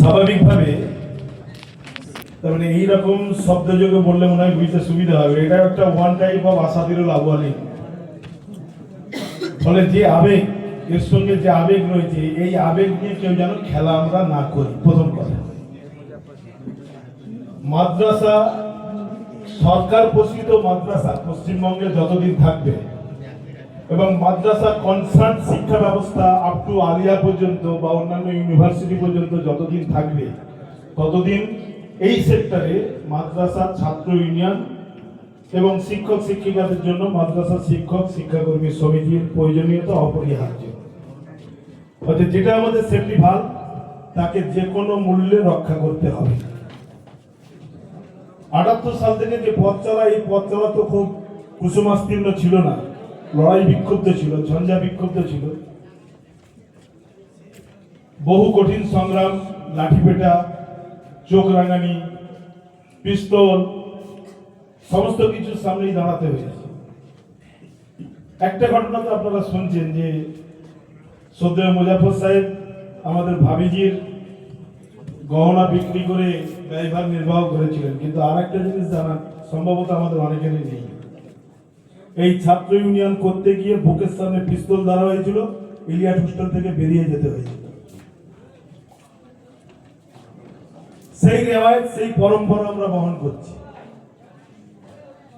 স্বাভাবিকভাবে তার মানে এইরকম শব্দযোগে বললে মনে হয় বুঝতে সুবিধা হবে। এটা একটা ওয়ান টাইপ অফ আসাদিরুল আবহালি ফলে যে আবেগ, এর সঙ্গে যে আবেগ রয়েছে, এই আবেগ নিয়ে কেউ যেন খেলা আমরা না করি। প্রথম কথা। মাদ্রাসা, সরকার পোষিত মাদ্রাসা পশ্চিমবঙ্গে যতদিন থাকবে এবং মাদ্রাসা কনসার্ন শিক্ষা ব্যবস্থা আপ টু আলিয়া পর্যন্ত বা অন্যান্য ইউনিভার্সিটি পর্যন্ত যতদিন থাকবে, ততদিন এই সেক্টরে মাদ্রাসা, ছাত্র ইউনিয়ন এবং শিক্ষক, শিক্ষিকাদের জন্য মাদ্রাসা, শিক্ষক, শিক্ষাকর্মী সমিতির প্রয়োজনীয়তা অপরিহার্য। অর্থাৎ যেটা আমাদের সেফটি ভালো তাকে যে কোনো মূল্যে রক্ষা করতে হবে। আটাত্তর সাল থেকে যে পথ চলা, এই পথ চলা তো খুব কুসুমাস্তীর্ণ ছিল না। লড়াই বিক্ষুব্ধ ছিল, ঝঞ্ঝা বিক্ষুব্ধ ছিল। বহু কঠিন সংগ্রাম, লাঠিপেটা, চোখ রাঙানি, পিস্তল, সমস্ত কিছুর সামনেই দাঁড়াতে হয়েছে। একটা ঘটনা তো আপনারা শুনছেন যে সদ্য মুজাফর সাহেব, আমাদের ভাবিজির গহনা বিক্রি করে ব্যয়ভার নির্বাহ করেছিলেন। কিন্তু আর একটা জিনিস জানা সম্ভবত আমাদের অনেকেরই নেই। এই ছাত্র ইউনিয়ন করতে গিয়ে বুকের সামনে পিস্তল ধরা হয়েছিল ইলিয়াট হোস্টেল থেকে বেরিয়ে যেতে হয়েছিল। সেই রেওয়ায়ত, সেই পরম্পরা আমরা বহন করছি।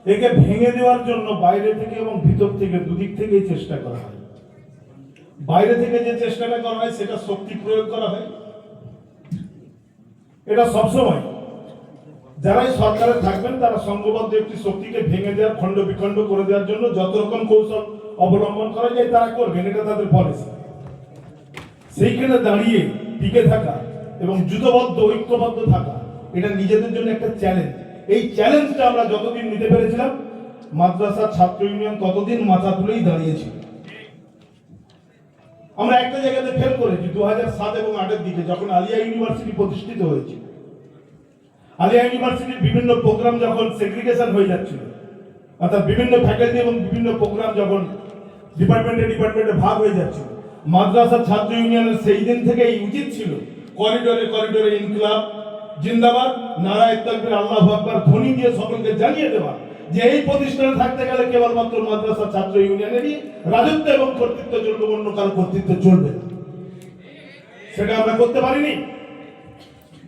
একে ভেঙে দেওয়ার জন্য বাইরে থেকে এবং ভিতর থেকে, দুদিক থেকেই চেষ্টা করা হয়। বাইরে থেকে যে চেষ্টাটা করা হয়, সেটা শক্তি প্রয়োগ করা হয়। এটা সবসময় যারাই সরকারে থাকবেন, তারা সংঘবদ্ধ একটি শক্তিকে ভেঙে দেওয়ার খণ্ড বিখণ্ড করে দেওয়ার জন্য যত রকম কৌশল অবলম্বন করা যায়, তারা করবেন, এটা তাদের পলিসি সেইখানে দাঁড়িয়ে টিকে থাকা এবং যুদ্ধবদ্ধ, ঐক্যবদ্ধ থাকা, এটা নিজেদের জন্য একটা চ্যালেঞ্জ এই চ্যালেঞ্জটা আমরা যতদিন নিতে পেরেছিলাম মাদ্রাসা ছাত্র ইউনিয়ন ততদিন মাথা তুলেই দাঁড়িয়েছিল আমরা একটা জায়গাতে ফেল করেছি দু হাজার সাত এবং আটের দিকে, যখন আলিয়া ইউনিভার্সিটি প্রতিষ্ঠিত হয়েছিল আলিয়া ইউনিভার্সিটির বিভিন্ন প্রোগ্রাম যখন সেগ্রিগেশন হয়ে যাচ্ছিল, অর্থাৎ বিভিন্ন ফ্যাকাল্টি এবং বিভিন্ন প্রোগ্রাম যখন ডিপার্টমেন্টে ডিপার্টমেন্টে ভাগ হয়ে যাচ্ছিল মাদ্রাসা ছাত্র ইউনিয়নের সেই দিন থেকেই উচিত ছিল করিডোরে করিডোরে ইনকলাব, জিন্দাবাদ, নারায় তাকবীর, আল্লাহ আকবার ধ্বনি দিয়ে সকলকে জানিয়ে দেওয়া, যে এই প্রতিষ্ঠানে থাকতে গেলে কেবলমাত্র মাদ্রাসা ছাত্র ইউনিয়নেরই রাজত্ব এবং কর্তৃত্ব চলবে, অন্য কারও কর্তৃত্ব চলবে সেটা আমরা করতে পারিনি।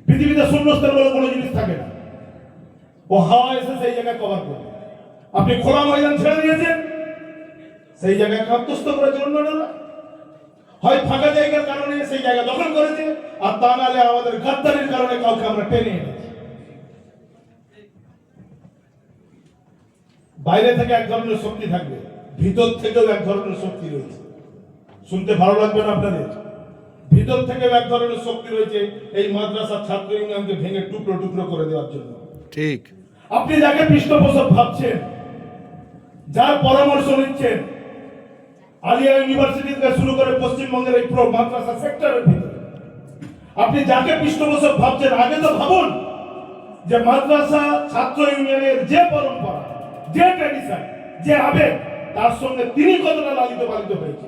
পৃথিবীতে শূন্যস্থান বলে কোনো জিনিস থাকে না। ও হাওয়া এসে সেই জায়গায় কভার করবে। আপনি খোলা ময়দান ছেড়ে দিয়েছেন। সেই জায়গায় কান্তস্থ করেছে অন্যরা হয় ফাঁকা জায়গার কারণে সেই জায়গা দখল করেছে, আর তা নাহলে আমাদের গাদ্দারির কারণে কাউকে আমরা টেনে এনেছি। বাইরে থেকে এক ধরনের শক্তি থাকবে, ভিতর থেকেও এক ধরনের শক্তি রয়েছে। শুনতে ভালো লাগবে না আপনাদের? ভিতর থেকেও এক ধরনের শক্তি রয়েছে এই মাদ্রাসা ছাত্র ইউনিয়নকে ভেঙে টুকরো টুকরো করে দেওয়ার জন্য। ঠিক। আপনি যাকে পৃষ্ঠপোষক ভাবছেন যার পরামর্শ নিচ্ছেন আলিয়া ইউনিভার্সিটি থেকে শুরু করে পশ্চিমবঙ্গের এই পুরো মাদ্রাসা সেক্টরের ভিতরে আপনি যাকে পৃষ্ঠপোষক ভাবছেন আগে তো ভাবুন যে মাদ্রাসা ছাত্র ইউনিয়নের যে পরম্পরা যে ট্র্যাডিশন যে আবেগ তার সঙ্গে তিনি কতটা লালিত পালিত হয়েছে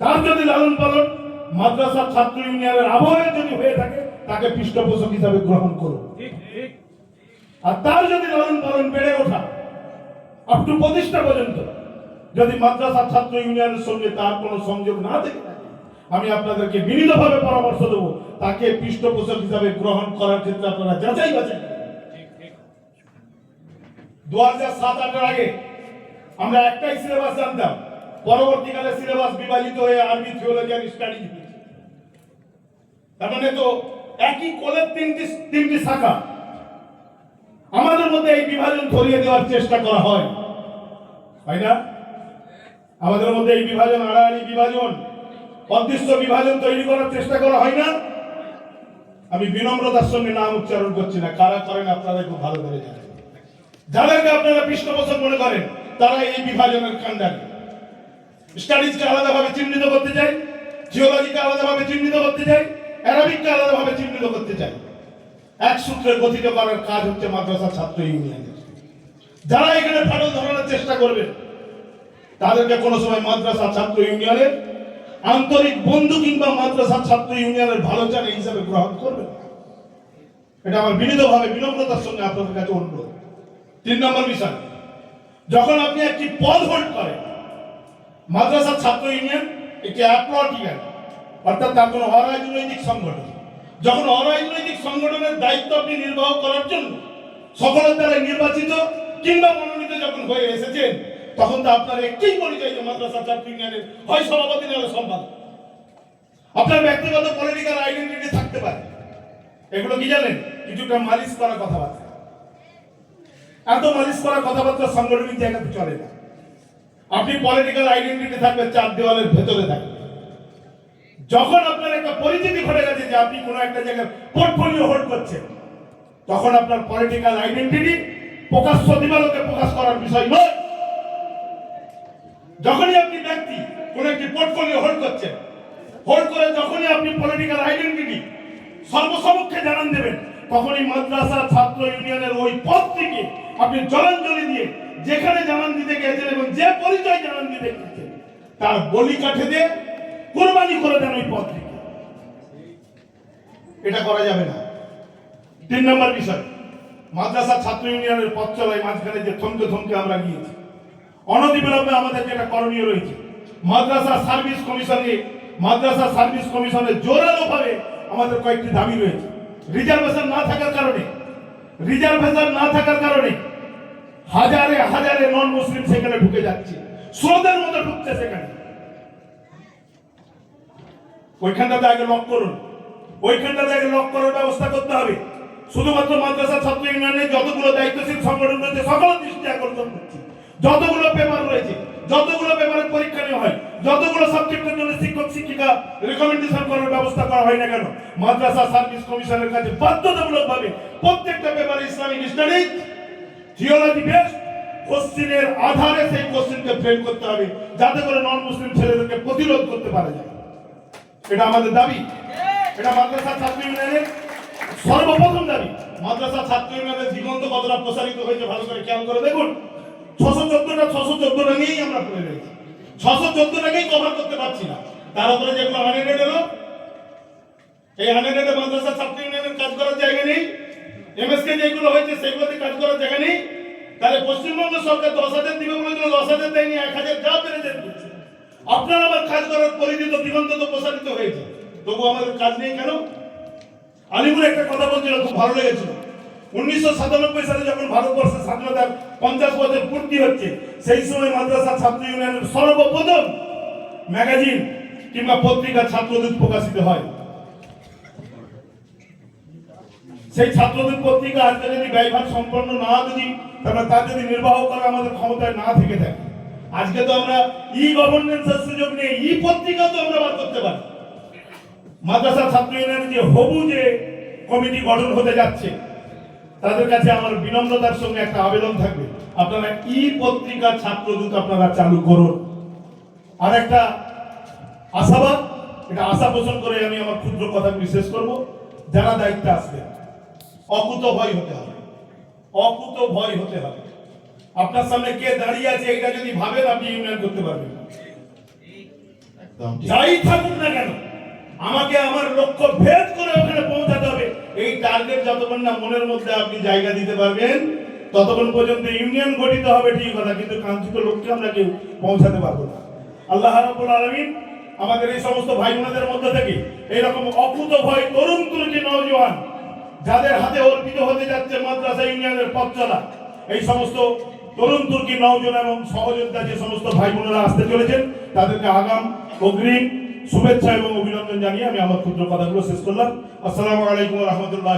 তার যদি লালন পালন মাদ্রাসা ছাত্র ইউনিয়নের আবহে যদি হয়ে থাকে তাকে পৃষ্ঠপোষক হিসাবে গ্রহণ করুন। আর তার যদি লালন পালন বেড়ে ওঠা আপ টু প্রতিষ্ঠা পর্যন্ত যদি মাদ্রাসা ছাত্র ইউনিয়নের সঙ্গে তার কোনো সংযোগ না থেকে থাকে আমি আপনাদেরকে বিনীতভাবে পরামর্শ দেবো তাকে পৃষ্ঠপোষক হিসাবে গ্রহণ করার ক্ষেত্রে আপনারা যাচাই বাছাই দু হাজার সাত আটের আগে আমরা একটাই সিলেবাস জানতাম পরবর্তীকালে সিলেবাস বিভাজিত হয়ে আরবি থিওলজি আর স্টাডি তার মানে তো একই কোলের তিনটি তিনটি শাখা। আমাদের মধ্যে এই বিভাজন ধরিয়ে দেওয়ার চেষ্টা করা হয়। তাই না? আমাদের মধ্যে এই বিভাজন, আড়াআড়ি বিভাজন, অদৃশ্য বিভাজন তৈরি করার চেষ্টা করা হয় না। আমি বিনম্রতার সঙ্গে নাম উচ্চারণ করছি না। কারা করেন আপনারা খুব ভালো করে জানেন। যাদেরকে আপনারা পৃষ্ঠপোষক মনে করেন, তারা এই বিভাজনের কাণ্ডারি। স্টাডিজকে আলাদাভাবে চিহ্নিত করতে চাই, জিওলজিকে আলাদাভাবে চিহ্নিত করতে চাই, অ্যারাবিককে আলাদাভাবে চিহ্নিত করতে চাই। এক সূত্রে গঠিত করার কাজ হচ্ছে মাদ্রাসা ছাত্র ইউনিয়নের যারা এখানে ফাটল ধরানোর চেষ্টা করবেন তাদেরকে কোনো সময় মাদ্রাসা ছাত্র ইউনিয়নের আন্তরিক বন্ধু কিংবা মাদ্রাসা ছাত্র ইউনিয়নের ভালো এই হিসাবে গ্রহণ করবেন এটা আমার বিনীতভাবে, বিনম্রতার সঙ্গে আপনাদের কাছে অনুরোধ। তিন নম্বর বিষয়, যখন আপনি একটি পদ হোল্ড করেন মাদ্রাসা ছাত্র ইউনিয়ন একটি অ্যাপ্লটিক্যাল অর্থাৎ তার কোনো অরাজনৈতিক সংগঠন। যখন অরাজনৈতিক সংগঠনের দায়িত্ব আপনি নির্বাহ করার জন্য সকলের দ্বারা নির্বাচিত কিংবা মনোনীত যখন হয়ে এসেছেন, তখন তো আপনার একটি পরিচয় যে মাদ্রাসা ছাত্র ইউনিয়নের হয় সভাপতি নাহলে সম্পাদক। আপনার ব্যক্তিগত পলিটিক্যাল আইডেন্টিটি থাকতে পারে। এগুলো কি জানেন? কিছুটা মালিশ করা কথাবার্তা। এত মালিশ করা কথাবার্তা সাংগঠনিক জায়গাতে চলে না। আপনি পলিটিক্যাল আইডেন্টিটি থাকবে, চার দেওয়ালের ভেতরে থাকবে। যখন আপনার একটা পরিচিতি ঘটে গেছে যে আপনি কোনো একটা জায়গায় পোর্টফোলিও হোল্ড করছেন, তখন আপনার পলিটিক্যাল আইডেন্টিটি প্রকাশ্য দিবালোকে প্রকাশ করার বিষয় নয়। যখনই আপনি ব্যক্তি, কোনো একটি পোর্টফোলিও হোল্ড করছেন হোল্ড করে যখনই আপনি পলিটিক্যাল আইডেন্টিটি সর্বসমক্ষে জানান দেবেন, তখনই মাদ্রাসা, ছাত্র ইউনিয়নের ওই পদটিকে আপনি জলাঞ্জলি দিয়ে যেখানে জানান দিতে গিয়েছেন যে পরিচয় জানান গিয়েছেন তার বলি কাঠে দিয়ে কোরবানি করে দেন ওই পদটিকে এটা করা যাবে না। তিন নম্বর বিষয় মাদ্রাসা ছাত্র ইউনিয়নের পথ চলায় মাঝখানে যে থমকে থমকে আমরা গিয়েছি। অনতিবিলম্বে আমাদের যেটা করণীয় রয়েছে, মাদ্রাসা সার্ভিস কমিশনে, মাদ্রাসা সার্ভিস কমিশনে জোরালো ভাবে আমাদের কয়েকটি দাবি রয়েছে। রিজার্ভেশন না থাকার কারণে, রিজার্ভেশন না থাকার কারণে হাজারে হাজারে নন মুসলিম সেখানে ঢুকে যাচ্ছে। স্রোতের মতো ঢুকছে সেখানে। ওইখানটাতে আগে লক করুন। ওইখানটাতে আগে লক করার ব্যবস্থা করতে হবে। শুধুমাত্র মাদ্রাসা ছাত্র যতগুলো দায়িত্বশীল সংগঠন রয়েছে সকল দৃষ্টি আকর্ষণ করছি। যতগুলো পেপার রয়েছে, যতগুলো পেপারের পরীক্ষা নেওয়া হয়, যতগুলো সাবজেক্টের জন্য শিক্ষক, শিক্ষিকা রেকমেন্ডেশন করার ব্যবস্থা করা হয় না কেন, মাদ্রাসা সার্ভিস কমিশনের কাছে বাধ্যতামূলক ভাবে প্রত্যেকটা পেপারে ইসলামিক স্টাডিজ থিওলজি বেস কোশ্চিনের আধারে সেই কোশ্চিনকে ফ্রেম করতে হবে, যাতে করে নন মুসলিম ছেলেদেরকে প্রতিরোধ করতে পারা যায়। এটা আমাদের দাবি। এটা মাদ্রাসা ছাত্র ইউনিয়নের সর্বপ্রথম দাবি। মাদ্রাসা ছাত্র ইউনিয়নের জীবন্ত কতটা প্রসারিত হয়েছে ভালো করে খেয়াল করে দেখুন। ছশো চোদ্দটা ছশো চোদ্দটা নিয়েই আমরা পড়ে রয়েছি। ছশো চোদ্দটাকেই কভার করতে পারছি না। তার উপরে যেগুলো আনএডেড এলো, এই আনএডেড মাদ্রাসা ছাত্র ইউনিয়নের কাজ করার জায়গা নেই। এমএসকে যেগুলো হয়েছে, সেগুলোতে কাজ করার তাহলে পশ্চিমবঙ্গ সরকার দশ হাজার দিবে বলেছিল দশ হাজার দেয়নি, এক হাজার যা দিচ্ছে। আপনার আবার কাজ করার পরিচিত তো প্রসারিত হয়েছে। তবু আমাদের কাজ নেই কেন? আলিপুর একটা কথা বলছিল, খুব ভালো লেগেছিল। উনিশশো সাতানব্বই সালে যখন ভারতবর্ষের স্বাধীনতার পঞ্চাশ বছর পূর্তি হচ্ছে, সেই সময় মাদ্রাসা ছাত্র ইউনিয়নের সর্বপ্রথম ম্যাগাজিন কিংবা পত্রিকা ছাত্রদের প্রকাশিত হয়। সেই ছাত্রদের পত্রিকা আজকে যদি ব্যয়ভার সম্পন্ন না যদি তার যদি নির্বাহ করা আমাদের ক্ষমতায় না থেকে থাকে। আজকে তো আমরা ই গভর্নেন্সের সুযোগ নেই ই পত্রিকা তো আমরা বার করতে পারি। মাদ্রাসা ছাত্র ইউনিয়নের যে হবু যে কমিটি গঠন হতে যাচ্ছে, তাদের কাছে আমার বিনম্রতার সঙ্গে একটা আবেদন থাকবে। আপনারা ই পত্রিকা ছাত্রদূত আপনারা চালু করুন। আর একটা আশাবাদ, এটা আশা পোষণ করে আমি আমার ক্ষুদ্র কথাগুলি শেষ করব। যারা দায়িত্বে আসবে অকুত ভয় হতে হবে। অকুত ভয় হতে হবে। আপনার সামনে কে দাঁড়িয়ে আছে এটা যদি ভাবেন আপনি ইউনিয়ন করতে পারবেন। যাই থাকুক না কেন আমাকে আমার লক্ষ্য ভেদ করে ওখানে পৌঁছাতে হবে। এই টার্গেট যতক্ষণ না মনের মধ্যে আপনি জায়গা দিতে পারবেন ততক্ষণ পর্যন্ত ইউনিয়ন গঠিত হবে ঠিক কথা কিন্তু কাঙ্ক্ষিত লক্ষ্যে আমরা কেউ পৌঁছাতে পারব না। আল্লাহ রাব্বুল আলামিন আমাদের এই সমস্ত ভাই বোনদের মধ্যে থেকে এইরকম অকুত ভয় তরুণ তুর্কি নওজোয়ান যাদের হাতে অর্পিত হতে যাচ্ছে মাদ্রাসা ইউনিয়নের পথ এই সমস্ত তরুণ তুর্কি নজন এবং সহযোদ্ধা যে সমস্ত ভাই বোনেরা আসতে চলেছেন, তাদেরকে আগাম, অগ্রিম শুভেচ্ছা এবং অভিনন্দন জানিয়ে আমি আমার ক্ষুদ্র কথাগুলো শেষ করলাম। আসসালামু আলাইকুম রহমতুল্লাহ